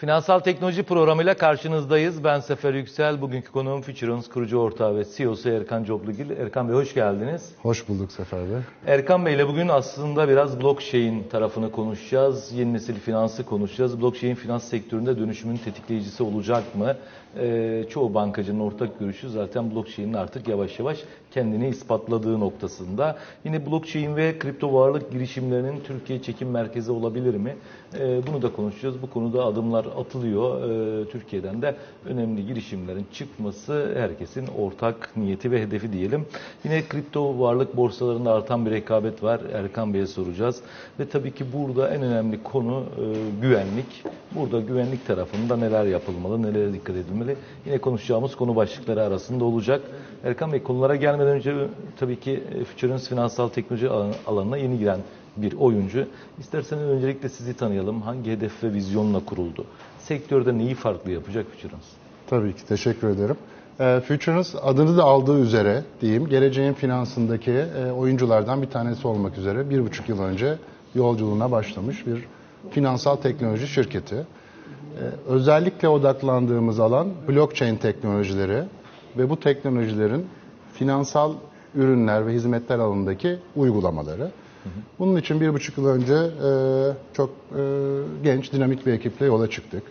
Finansal Teknoloji programıyla karşınızdayız. Ben Sefer Yüksel. Bugünkü konuğum Futurons kurucu ortağı ve CEO'su Erkan Coblugil. Erkan Bey hoş geldiniz. Hoş bulduk Sefer Bey. Erkan Bey ile bugün aslında biraz blockchain tarafını konuşacağız. Yeni nesil finansı konuşacağız. Blockchain finans sektöründe dönüşümün tetikleyicisi olacak mı? Ee, çoğu bankacının ortak görüşü zaten blockchain'in artık yavaş yavaş kendini ispatladığı noktasında. Yine blockchain ve kripto varlık girişimlerinin Türkiye çekim merkezi olabilir mi? Ee, bunu da konuşacağız. Bu konuda adımlar atılıyor. Ee, Türkiye'den de önemli girişimlerin çıkması herkesin ortak niyeti ve hedefi diyelim. Yine kripto varlık borsalarında artan bir rekabet var. Erkan Bey'e soracağız. Ve tabii ki burada en önemli konu e, güvenlik. Burada güvenlik tarafında neler yapılmalı, nelere dikkat edilmeli? Yine konuşacağımız konu başlıkları arasında olacak. Erkan Bey konulara gelmeden önce tabii ki e, Futurons finansal teknoloji alan- alanına yeni giren bir oyuncu. İsterseniz öncelikle sizi tanıyalım. Hangi hedef ve vizyonla kuruldu? Sektörde neyi farklı yapacak Futurons? Tabii ki teşekkür ederim. E, Futurance adını da aldığı üzere diyeyim geleceğin finansındaki e, oyunculardan bir tanesi olmak üzere bir buçuk yıl önce yolculuğuna başlamış bir finansal teknoloji şirketi. Özellikle odaklandığımız alan blockchain teknolojileri ve bu teknolojilerin finansal ürünler ve hizmetler alanındaki uygulamaları. Bunun için bir buçuk yıl önce e, çok e, genç, dinamik bir ekiple yola çıktık.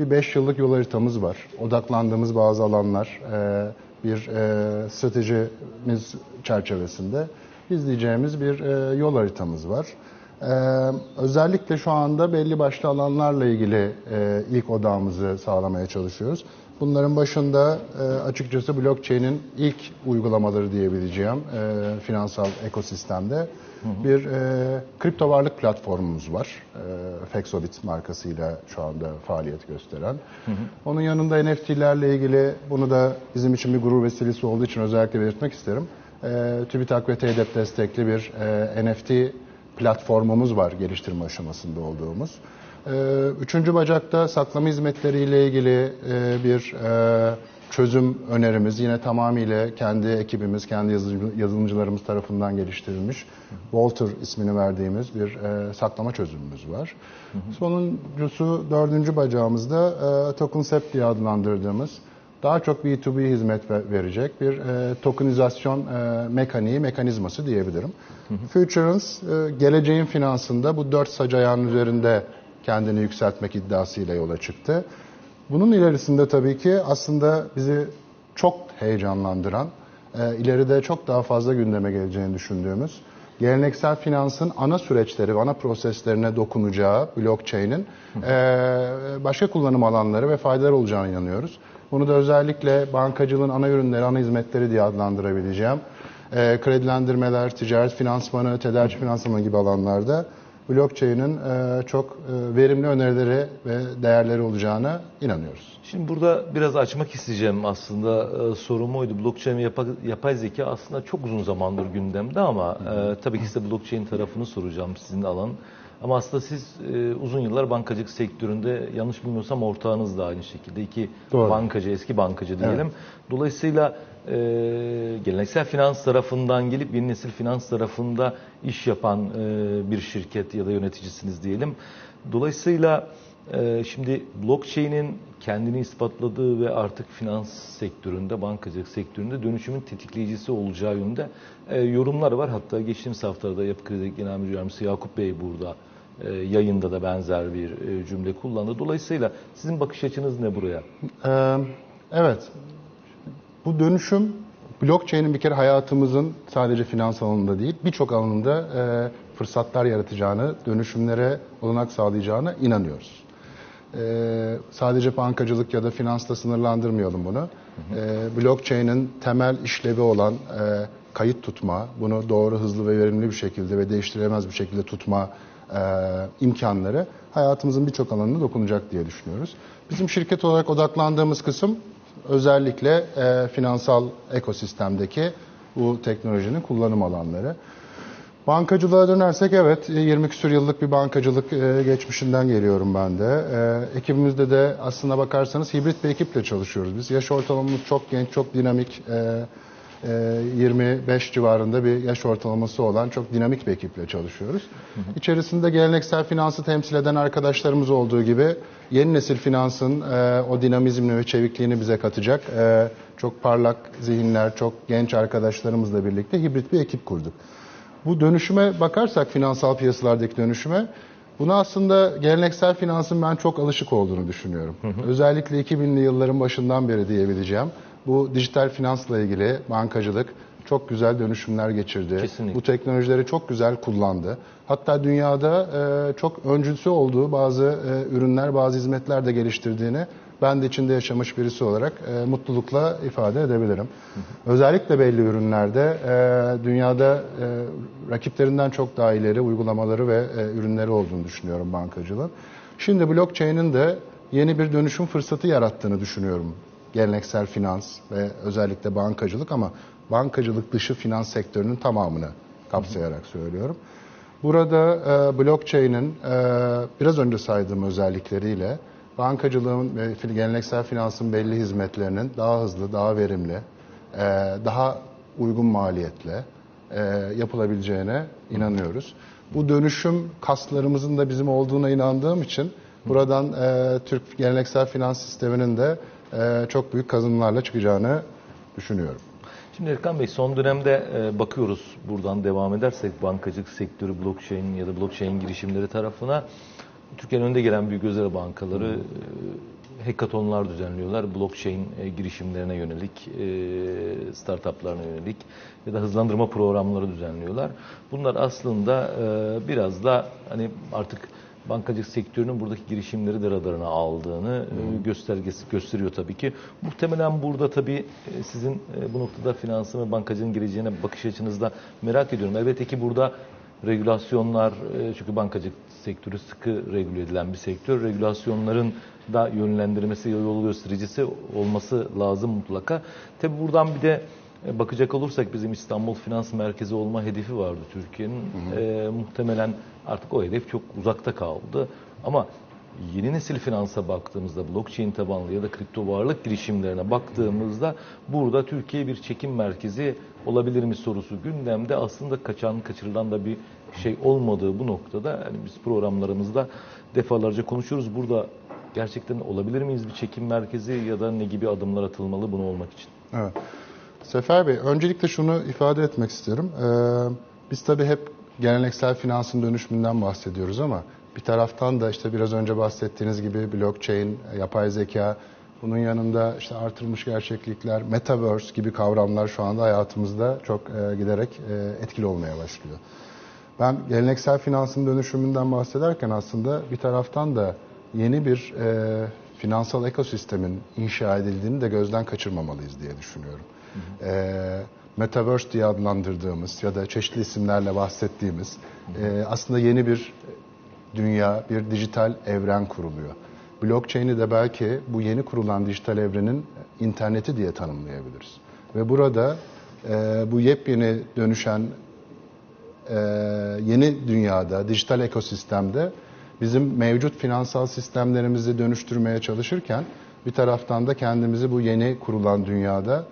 Bir beş yıllık yol haritamız var. Odaklandığımız bazı alanlar, e, bir e, stratejimiz çerçevesinde izleyeceğimiz bir e, yol haritamız var. E, özellikle şu anda belli başlı alanlarla ilgili e, ilk odağımızı sağlamaya çalışıyoruz. Bunların başında e, açıkçası blockchain'in ilk uygulamaları diyebileceğim e, finansal ekosistemde bir e, kripto varlık platformumuz var. E, Fexobit markasıyla şu anda faaliyet gösteren. Onun yanında NFT'lerle ilgili bunu da bizim için bir gurur vesilesi olduğu için özellikle belirtmek isterim. E, TÜBİTAK ve TEDEP destekli bir e, NFT platformumuz var geliştirme aşamasında olduğumuz. Ee, Üçüncü bacakta saklama hizmetleriyle ilgili e, bir e, çözüm önerimiz yine tamamıyla kendi ekibimiz, kendi yazılımcı- yazılımcılarımız tarafından geliştirilmiş Walter ismini verdiğimiz bir e, saklama çözümümüz var. Sonuncusu dördüncü bacağımızda e, TokenSep diye adlandırdığımız daha çok B2B hizmet ve- verecek bir e, tokenizasyon e, mekaniği, mekanizması diyebilirim. Futurance e, geleceğin finansında bu dört sac ayağının üzerinde kendini yükseltmek iddiasıyla yola çıktı. Bunun ilerisinde tabii ki aslında bizi çok heyecanlandıran, e, ileride çok daha fazla gündeme geleceğini düşündüğümüz geleneksel finansın ana süreçleri, ana proseslerine dokunacağı blockchain'in e, başka kullanım alanları ve faydalar olacağına inanıyoruz. Bunu da özellikle bankacılığın ana ürünleri, ana hizmetleri diye adlandırabileceğim. E, kredilendirmeler, ticaret finansmanı, tedarik finansmanı gibi alanlarda blockchain'in e, çok e, verimli önerileri ve değerleri olacağına inanıyoruz. Şimdi burada biraz açmak isteyeceğim aslında e, sorum oydu. Blockchain ve yapa- yapay zeka aslında çok uzun zamandır gündemde ama e, tabii ki size blockchain tarafını soracağım sizin alan. Ama aslında siz e, uzun yıllar bankacılık sektöründe yanlış bilmiyorsam ortağınız da aynı şekilde. iki Doğru. bankacı, eski bankacı diyelim. Dolayısıyla e, geleneksel finans tarafından gelip yeni nesil finans tarafında iş yapan e, bir şirket ya da yöneticisiniz diyelim. Dolayısıyla e, şimdi blockchain'in kendini ispatladığı ve artık finans sektöründe, bankacılık sektöründe dönüşümün tetikleyicisi olacağı yönünde e, yorumlar var. Hatta geçtiğimiz haftalarda Yapı Kredi Genel Müdür Yardımcısı Yakup Bey burada e, yayında da benzer bir e, cümle kullandı. Dolayısıyla sizin bakış açınız ne buraya? Ee, evet, bu dönüşüm blockchain'in bir kere hayatımızın sadece finans alanında değil, birçok alanında e, fırsatlar yaratacağını, dönüşümlere olanak sağlayacağına inanıyoruz. Ee, sadece bankacılık ya da finansla sınırlandırmayalım bunu. Ee, blockchain'in temel işlevi olan e, kayıt tutma, bunu doğru, hızlı ve verimli bir şekilde ve değiştirilemez bir şekilde tutma e, imkanları hayatımızın birçok alanına dokunacak diye düşünüyoruz. Bizim şirket olarak odaklandığımız kısım özellikle e, finansal ekosistemdeki bu teknolojinin kullanım alanları. Bankacılığa dönersek evet 20 küsur yıllık bir bankacılık e, geçmişinden geliyorum ben de. E, ekibimizde de aslına bakarsanız hibrit bir ekiple çalışıyoruz biz. Yaş ortalamamız çok genç, çok dinamik. E, e, 25 civarında bir yaş ortalaması olan çok dinamik bir ekiple çalışıyoruz. İçerisinde geleneksel finansı temsil eden arkadaşlarımız olduğu gibi yeni nesil finansın e, o dinamizmini ve çevikliğini bize katacak e, çok parlak zihinler, çok genç arkadaşlarımızla birlikte hibrit bir ekip kurduk. Bu dönüşüme bakarsak finansal piyasalardaki dönüşüme buna aslında geleneksel finansın ben çok alışık olduğunu düşünüyorum. Özellikle 2000'li yılların başından beri diyebileceğim. Bu dijital finansla ilgili bankacılık çok güzel dönüşümler geçirdi. Kesinlikle. Bu teknolojileri çok güzel kullandı. Hatta dünyada e, çok öncüsü olduğu bazı e, ürünler, bazı hizmetler de geliştirdiğini ben de içinde yaşamış birisi olarak e, mutlulukla ifade edebilirim. Özellikle belli ürünlerde e, dünyada e, rakiplerinden çok daha ileri uygulamaları ve e, ürünleri olduğunu düşünüyorum bankacılığın. Şimdi blockchain'in de yeni bir dönüşüm fırsatı yarattığını düşünüyorum. Geleneksel finans ve özellikle bankacılık ama bankacılık dışı finans sektörünün tamamını kapsayarak söylüyorum. Burada e, blockchain'in e, biraz önce saydığım özellikleriyle bankacılığın ve geleneksel finansın belli hizmetlerinin daha hızlı, daha verimli, e, daha uygun maliyetle e, yapılabileceğine inanıyoruz. Bu dönüşüm kaslarımızın da bizim olduğuna inandığım için buradan e, Türk geleneksel finans sisteminin de çok büyük kazanımlarla çıkacağını düşünüyorum. Şimdi Erkan Bey son dönemde bakıyoruz buradan devam edersek bankacılık sektörü blockchain ya da blockchain girişimleri tarafına Türkiye'nin önde gelen büyük özel bankaları e, hackathonlar düzenliyorlar. Blockchain e, girişimlerine yönelik, e, startuplarına yönelik ya da hızlandırma programları düzenliyorlar. Bunlar aslında e, biraz da hani artık bankacılık sektörünün buradaki girişimleri de radarına aldığını e, göstergesi gösteriyor tabii ki. Muhtemelen burada tabii sizin bu noktada finansın ve bankacılığın geleceğine bakış açınızda merak ediyorum. Elbette ki burada regülasyonlar e, çünkü bankacılık sektörü sıkı regüle edilen bir sektör. Regülasyonların da yönlendirmesi, yol göstericisi olması lazım mutlaka. Tabii buradan bir de e, bakacak olursak bizim İstanbul Finans Merkezi olma hedefi vardı Türkiye'nin. E, muhtemelen artık o hedef çok uzakta kaldı. Ama yeni nesil finansa baktığımızda, blockchain tabanlı ya da kripto varlık girişimlerine baktığımızda burada Türkiye bir çekim merkezi olabilir mi sorusu gündemde. Aslında kaçan, kaçırılan da bir şey olmadığı bu noktada yani biz programlarımızda defalarca konuşuyoruz. Burada gerçekten olabilir miyiz bir çekim merkezi ya da ne gibi adımlar atılmalı bunu olmak için? Evet. Sefer Bey, öncelikle şunu ifade etmek istiyorum. Ee, biz tabii hep geleneksel finansın dönüşümünden bahsediyoruz ama bir taraftan da işte biraz önce bahsettiğiniz gibi blockchain, yapay zeka, bunun yanında işte artırılmış gerçeklikler, metaverse gibi kavramlar şu anda hayatımızda çok e, giderek e, etkili olmaya başlıyor. Ben geleneksel finansın dönüşümünden bahsederken aslında bir taraftan da yeni bir e, finansal ekosistemin inşa edildiğini de gözden kaçırmamalıyız diye düşünüyorum. E, Metaverse diye adlandırdığımız ya da çeşitli isimlerle bahsettiğimiz e, aslında yeni bir dünya, bir dijital evren kuruluyor. Blockchain'i de belki bu yeni kurulan dijital evrenin interneti diye tanımlayabiliriz. Ve burada e, bu yepyeni dönüşen e, yeni dünyada, dijital ekosistemde bizim mevcut finansal sistemlerimizi dönüştürmeye çalışırken bir taraftan da kendimizi bu yeni kurulan dünyada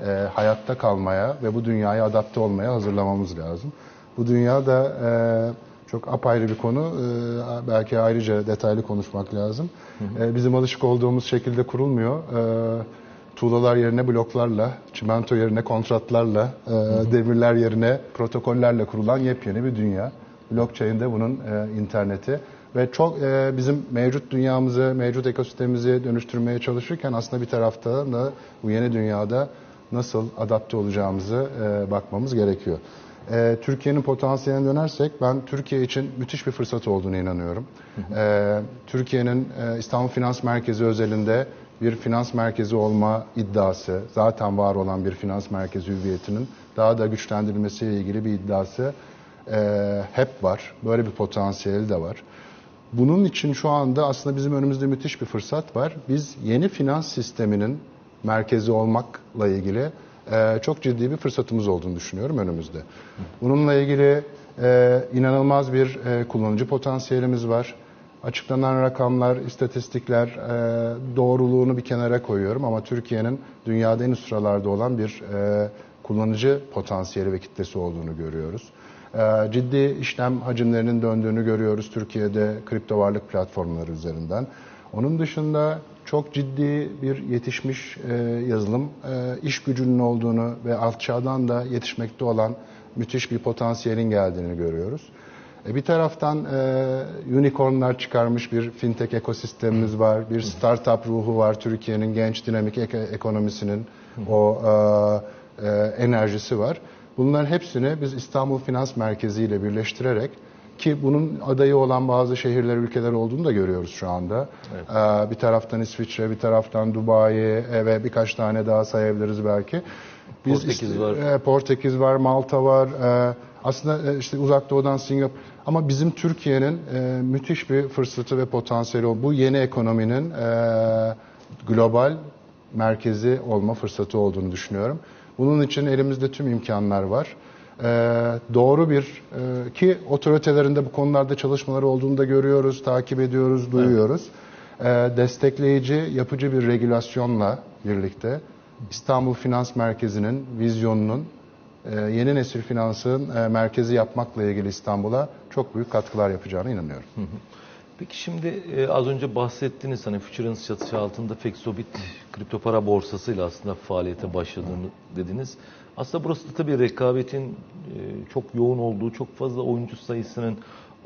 e, hayatta kalmaya ve bu dünyaya adapte olmaya hazırlamamız lazım. Bu dünya da e, çok apayrı bir konu. E, belki ayrıca detaylı konuşmak lazım. E, bizim alışık olduğumuz şekilde kurulmuyor. E, tuğlalar yerine bloklarla, çimento yerine kontratlarla, e, demirler yerine protokollerle kurulan yepyeni bir dünya. Blockchain de bunun e, interneti ve çok e, bizim mevcut dünyamızı, mevcut ekosistemimizi dönüştürmeye çalışırken aslında bir tarafta da bu yeni dünyada nasıl adapte olacağımızı e, bakmamız gerekiyor. E, Türkiye'nin potansiyeline dönersek ben Türkiye için müthiş bir fırsat olduğunu inanıyorum. E, Türkiye'nin e, İstanbul Finans Merkezi özelinde bir finans merkezi olma iddiası, zaten var olan bir finans merkezi hüviyetinin daha da güçlendirilmesiyle ilgili bir iddiası e, hep var. Böyle bir potansiyeli de var. Bunun için şu anda aslında bizim önümüzde müthiş bir fırsat var. Biz yeni finans sisteminin merkezi olmakla ilgili e, çok ciddi bir fırsatımız olduğunu düşünüyorum önümüzde. Bununla ilgili e, inanılmaz bir e, kullanıcı potansiyelimiz var. Açıklanan rakamlar, istatistikler e, doğruluğunu bir kenara koyuyorum ama Türkiye'nin dünyada en üst sıralarda olan bir kullanıcı potansiyeli ve kitlesi olduğunu görüyoruz. Ee, ciddi işlem hacimlerinin döndüğünü görüyoruz Türkiye'de kripto varlık platformları üzerinden. Onun dışında çok ciddi bir yetişmiş e, yazılım e, iş gücünün olduğunu ve alt çağdan da yetişmekte olan müthiş bir potansiyelin geldiğini görüyoruz. E, bir taraftan e, unicornlar çıkarmış bir fintech ekosistemimiz var, bir startup ruhu var Türkiye'nin genç dinamik ek- ekonomisinin o e, e, enerjisi var. Bunların hepsini biz İstanbul Finans Merkezi ile birleştirerek ki bunun adayı olan bazı şehirler, ülkeler olduğunu da görüyoruz şu anda. Ee, bir taraftan İsviçre, bir taraftan Dubai ve birkaç tane daha sayabiliriz belki. Portekiz işte- var. e, Portekiz var, Malta var. E, aslında e, işte uzak doğudan Singapur. Ama bizim Türkiye'nin e, müthiş bir fırsatı ve potansiyeli o. Bu yeni ekonominin e, global merkezi olma fırsatı olduğunu düşünüyorum. Bunun için elimizde tüm imkanlar var. Ee, doğru bir e, ki otoritelerin de bu konularda çalışmaları olduğunu da görüyoruz, takip ediyoruz, duyuyoruz. Ee, destekleyici, yapıcı bir regülasyonla birlikte İstanbul Finans Merkezi'nin vizyonunun e, yeni nesil finansın e, merkezi yapmakla ilgili İstanbul'a çok büyük katkılar yapacağına inanıyorum. Peki şimdi e, az önce bahsettiniz hani Futurance çatısı altında Fexobit kripto para borsasıyla aslında faaliyete başladığını dediniz. Aslında burası da tabii rekabetin e, çok yoğun olduğu, çok fazla oyuncu sayısının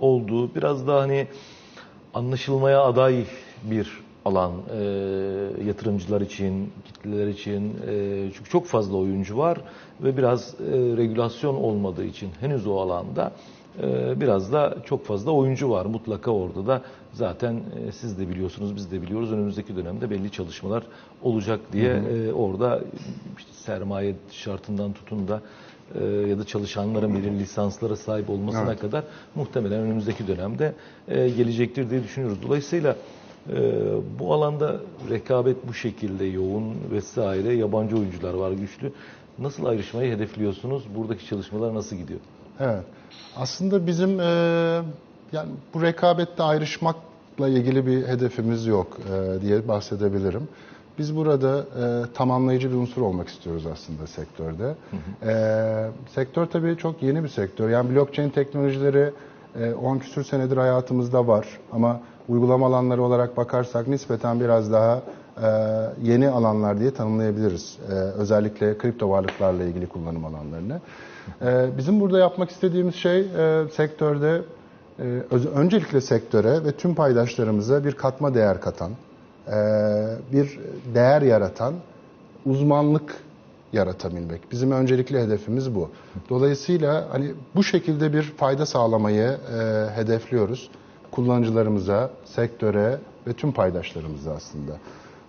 olduğu, biraz daha hani anlaşılmaya aday bir alan e, yatırımcılar için, kitleler için. E, çünkü çok fazla oyuncu var ve biraz e, regülasyon olmadığı için henüz o alanda e, biraz da çok fazla oyuncu var. Mutlaka orada da zaten e, siz de biliyorsunuz, biz de biliyoruz. Önümüzdeki dönemde belli çalışmalar olacak diye e, orada sermaye şartından tutun da e, ya da çalışanların belirli lisanslara sahip olmasına Evet. kadar muhtemelen önümüzdeki dönemde e, gelecektir diye düşünüyoruz. Dolayısıyla e, bu alanda rekabet bu şekilde yoğun vesaire yabancı oyuncular var güçlü. Nasıl ayrışmayı hedefliyorsunuz? Buradaki çalışmalar nasıl gidiyor? Evet. Aslında bizim e, yani bu rekabette ayrışmakla ilgili bir hedefimiz yok e, diye bahsedebilirim. Biz burada e, tamamlayıcı bir unsur olmak istiyoruz aslında sektörde. E, sektör tabii çok yeni bir sektör. Yani blockchain teknolojileri e, 10 küsür senedir hayatımızda var ama uygulama alanları olarak bakarsak nispeten biraz daha e, yeni alanlar diye tanımlayabiliriz. E, özellikle kripto varlıklarla ilgili kullanım alanlarını. E, bizim burada yapmak istediğimiz şey e, sektörde e, öncelikle sektöre ve tüm paydaşlarımıza bir katma değer katan, e, bir değer yaratan uzmanlık yaratabilmek. Bizim öncelikli hedefimiz bu. Dolayısıyla hani bu şekilde bir fayda sağlamayı e, hedefliyoruz kullanıcılarımıza, sektöre ve tüm paydaşlarımıza aslında.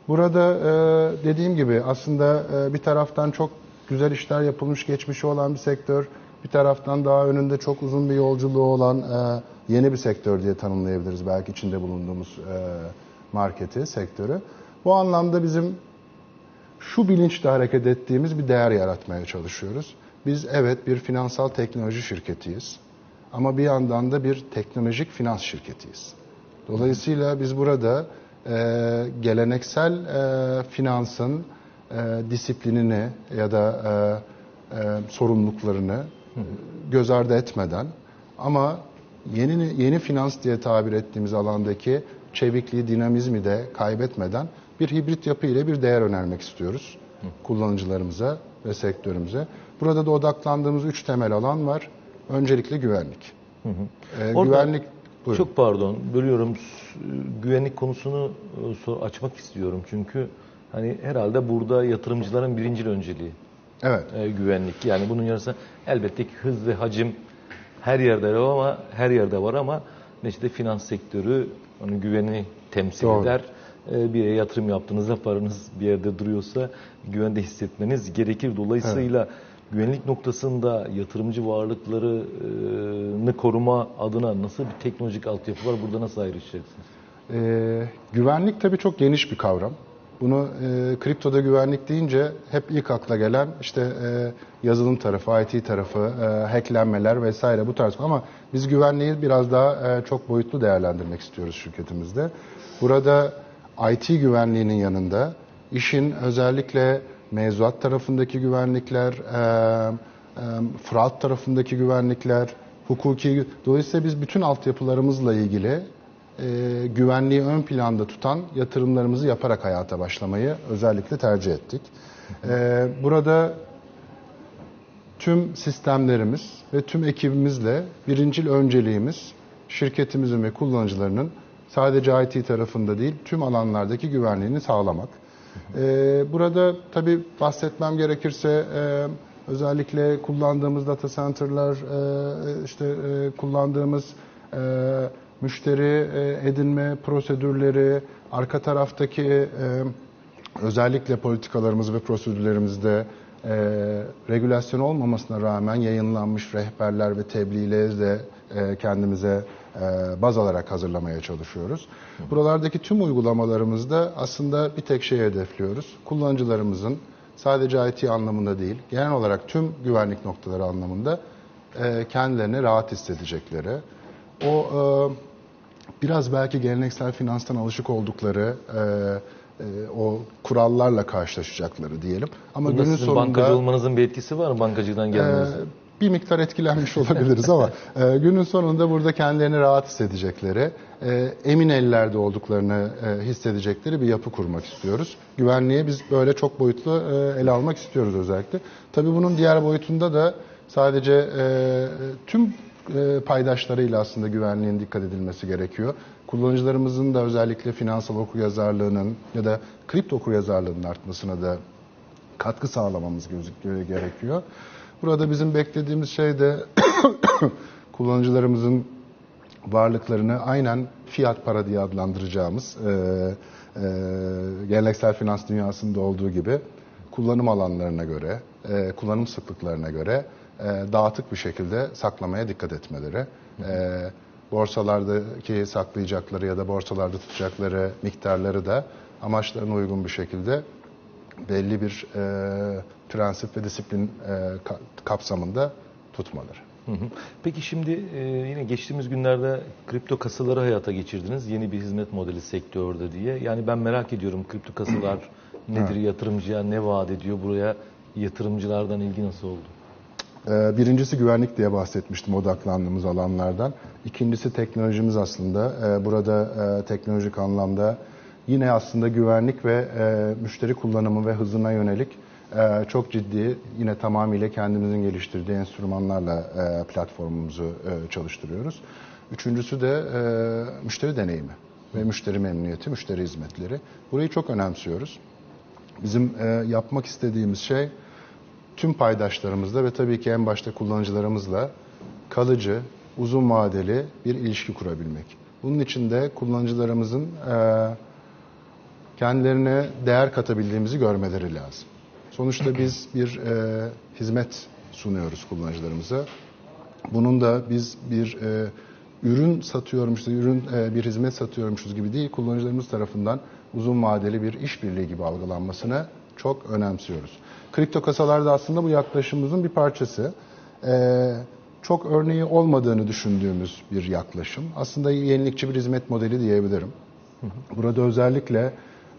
Burada e, dediğim gibi aslında e, bir taraftan çok güzel işler yapılmış, geçmişi olan bir sektör, bir taraftan daha önünde çok uzun bir yolculuğu olan e, yeni bir sektör diye tanımlayabiliriz belki içinde bulunduğumuz e, marketi, sektörü. Bu anlamda bizim şu bilinçle hareket ettiğimiz bir değer yaratmaya çalışıyoruz. Biz evet bir finansal teknoloji şirketiyiz ama bir yandan da bir teknolojik finans şirketiyiz. Dolayısıyla biz burada e, geleneksel e, finansın e, disiplinini ya da e, e, sorumluluklarını e, göz ardı etmeden ama yeni yeni finans diye tabir ettiğimiz alandaki çevikliği, dinamizmi de kaybetmeden bir hibrit yapı ile bir değer önermek istiyoruz kullanıcılarımıza ve sektörümüze. Burada da odaklandığımız üç temel alan var. Öncelikle güvenlik. Ee, Orada güvenlik buyurun. Çok pardon, bölüyorum. Güvenlik konusunu e, açmak istiyorum. Çünkü hani herhalde burada yatırımcıların birincil önceliği Evet. e, güvenlik. Yani bunun yanı sıra elbette ki hız ve hacim her yerde var ama her yerde var ama neticede finans sektörü onun güveni temsil Doğru. eder. E, Bir yere yatırım yaptığınızda paranız bir yerde duruyorsa güvende hissetmeniz gerekir. Dolayısıyla güvenlik noktasında yatırımcı varlıklarını koruma adına nasıl bir teknolojik altyapı var? Burada nasıl ayrışacaksınız? Ee, güvenlik tabii çok geniş bir kavram. Bunu e, kriptoda güvenlik deyince hep ilk akla gelen işte e, yazılım tarafı, IT tarafı, e, hacklenmeler vesaire bu tarz. Ama biz güvenliği biraz daha e, çok boyutlu değerlendirmek istiyoruz şirketimizde. Burada IT güvenliğinin yanında işin özellikle mevzuat tarafındaki güvenlikler, e, e, fraud tarafındaki güvenlikler, hukuki. Dolayısıyla biz bütün altyapılarımızla ilgili e, güvenliği ön planda tutan yatırımlarımızı yaparak hayata başlamayı özellikle tercih ettik. E, burada tüm sistemlerimiz ve tüm ekibimizle birincil önceliğimiz şirketimizin ve kullanıcılarının sadece IT tarafında değil tüm alanlardaki güvenliğini sağlamak. Ee, burada tabii bahsetmem gerekirse e, özellikle kullandığımız data center'lar, e, işte e, kullandığımız e, müşteri e, edinme prosedürleri, arka taraftaki e, özellikle politikalarımız ve prosedürlerimizde e, regülasyon olmamasına rağmen yayınlanmış rehberler ve tebliğleri de e, kendimize baz alarak hazırlamaya çalışıyoruz. Buralardaki tüm uygulamalarımızda aslında bir tek şey hedefliyoruz. Kullanıcılarımızın sadece IT anlamında değil, genel olarak tüm güvenlik noktaları anlamında e, kendilerini rahat hissedecekleri, o biraz belki geleneksel finanstan alışık oldukları e, e, o kurallarla karşılaşacakları diyelim. Ama Bunda günün sizin sonunda bankacı olmanızın bir etkisi var mı bankacıdan e, gelmenizin? bir miktar etkilenmiş olabiliriz ama e, günün sonunda burada kendilerini rahat hissedecekleri, e, emin ellerde olduklarını e, hissedecekleri bir yapı kurmak istiyoruz. Güvenliği biz böyle çok boyutlu e, ele almak istiyoruz özellikle. Tabii bunun diğer boyutunda da sadece e, tüm e, paydaşlarıyla aslında güvenliğin dikkat edilmesi gerekiyor. Kullanıcılarımızın da özellikle finansal okuryazarlığının ya da kripto okuryazarlığının artmasına da katkı sağlamamız gerekiyor. Burada bizim beklediğimiz şey de kullanıcılarımızın varlıklarını aynen fiyat para diye adlandıracağımız e, e, geleneksel finans dünyasında olduğu gibi kullanım alanlarına göre, e, kullanım sıklıklarına göre e, dağıtık bir şekilde saklamaya dikkat etmeleri. E, borsalardaki saklayacakları ya da borsalarda tutacakları miktarları da amaçlarına uygun bir şekilde belli bir e, prensip ve disiplin e, ka- kapsamında tutmaları. Hı hı. Peki şimdi e, yine geçtiğimiz günlerde kripto kasaları hayata geçirdiniz. Yeni bir hizmet modeli sektörde diye. Yani ben merak ediyorum kripto kasalar nedir, yatırımcıya ne vaat ediyor, buraya yatırımcılardan ilgi nasıl oldu? Ee, Birincisi güvenlik diye bahsetmiştim odaklandığımız alanlardan. İkincisi teknolojimiz aslında. Ee, Burada e, teknolojik anlamda yine aslında güvenlik ve e, müşteri kullanımı ve hızına yönelik e, çok ciddi yine tamamıyla kendimizin geliştirdiği enstrümanlarla platformumuzu çalıştırıyoruz. Üçüncüsü de müşteri deneyimi ve müşteri memnuniyeti, müşteri hizmetleri. Burayı çok önemsiyoruz. Bizim yapmak istediğimiz şey tüm paydaşlarımızla ve tabii ki en başta kullanıcılarımızla kalıcı, uzun vadeli bir ilişki kurabilmek. Bunun için de kullanıcılarımızın e, kendilerine değer katabildiğimizi görmeleri lazım. Sonuçta biz bir e, hizmet sunuyoruz kullanıcılarımıza. Bunun da biz bir e, ürün satıyormuşuz, ürün bir hizmet satıyormuşuz gibi değil, kullanıcılarımız tarafından uzun vadeli bir işbirliği gibi algılanmasını çok önemsiyoruz. Kripto kasalar da aslında bu yaklaşımımızın bir parçası. E, çok örneği olmadığını düşündüğümüz bir yaklaşım. Aslında yenilikçi bir hizmet modeli diyebilirim. Burada özellikle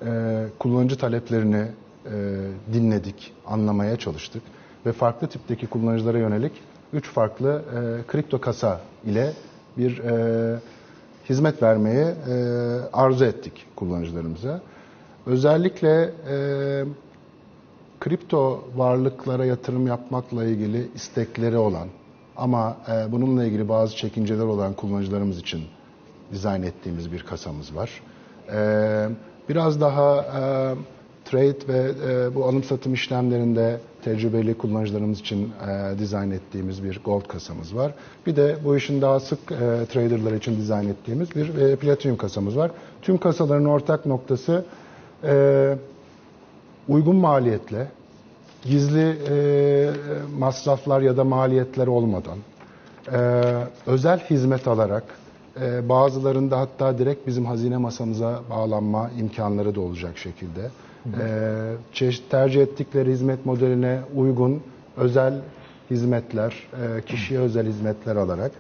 e, kullanıcı taleplerini e, dinledik, anlamaya çalıştık ve farklı tipteki kullanıcılara yönelik üç farklı e, kripto kasa ile bir e, hizmet vermeyi e, arzu ettik kullanıcılarımıza. Özellikle e, kripto varlıklara yatırım yapmakla ilgili istekleri olan ama e, bununla ilgili bazı çekinceler olan kullanıcılarımız için dizayn ettiğimiz bir kasamız var. E, biraz daha e, trade ve e, bu alım satım işlemlerinde tecrübeli kullanıcılarımız için e, dizayn ettiğimiz bir gold kasamız var. Bir de bu işin daha sık e, traderlar için dizayn ettiğimiz bir e, platinum kasamız var. Tüm kasaların ortak noktası e, uygun maliyetle, gizli e, masraflar ya da maliyetler olmadan, e, özel hizmet alarak, e, bazılarında hatta direkt bizim hazine masamıza bağlanma imkanları da olacak şekilde, e, çeşit tercih ettikleri hizmet modeline uygun özel hizmetler, e, kişiye özel hizmetler alarak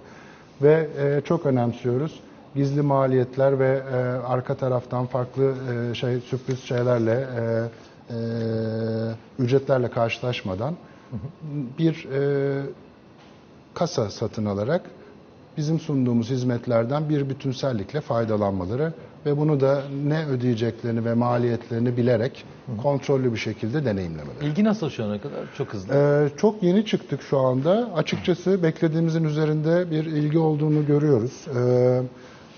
ve e, çok önemsiyoruz. Gizli maliyetler ve e, arka taraftan farklı e, şey sürpriz şeylerle e, e, ücretlerle karşılaşmadan bir e, kasa satın alarak bizim sunduğumuz hizmetlerden bir bütünsellikle faydalanmaları ve bunu da ne ödeyeceklerini ve maliyetlerini bilerek kontrollü bir şekilde deneyimlemeleri. İlgi nasıl şu ana kadar? Çok hızlı. Ee, çok yeni çıktık şu anda. Açıkçası beklediğimizin üzerinde bir ilgi olduğunu görüyoruz. Ee,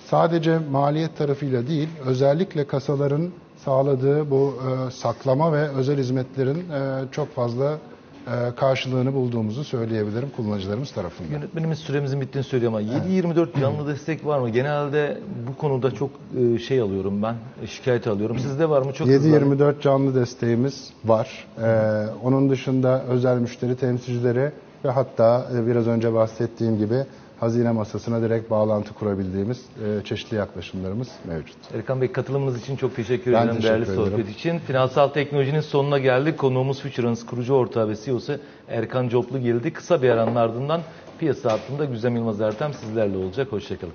sadece maliyet tarafıyla değil, özellikle kasaların sağladığı bu e, saklama ve özel hizmetlerin e, çok fazla e, karşılığını bulduğumuzu söyleyebilirim kullanıcılarımız tarafından. Yönetmenimiz süremizin bittiğini söylüyor ama 7-24 canlı destek var mı? Genelde bu konuda çok e, şey alıyorum ben, e, şikayet alıyorum. Sizde var mı? Çok hızlı. 7-24 canlı desteğimiz var. Ee, onun dışında özel müşteri temsilcileri ve hatta e, biraz önce bahsettiğim gibi hazine masasına direkt bağlantı kurabildiğimiz e, çeşitli yaklaşımlarımız mevcut. Erkan Bey katılımınız için çok teşekkür Ben ederim teşekkür değerli ederim. sohbet için. Finansal teknolojinin sonuna geldik. Konuğumuz Futurance kurucu ortağı ve CEO'su Erkan Coplu geldi. Kısa bir aranın ardından piyasa hattında Güzem Yılmaz Ertem sizlerle olacak. Hoşçakalın.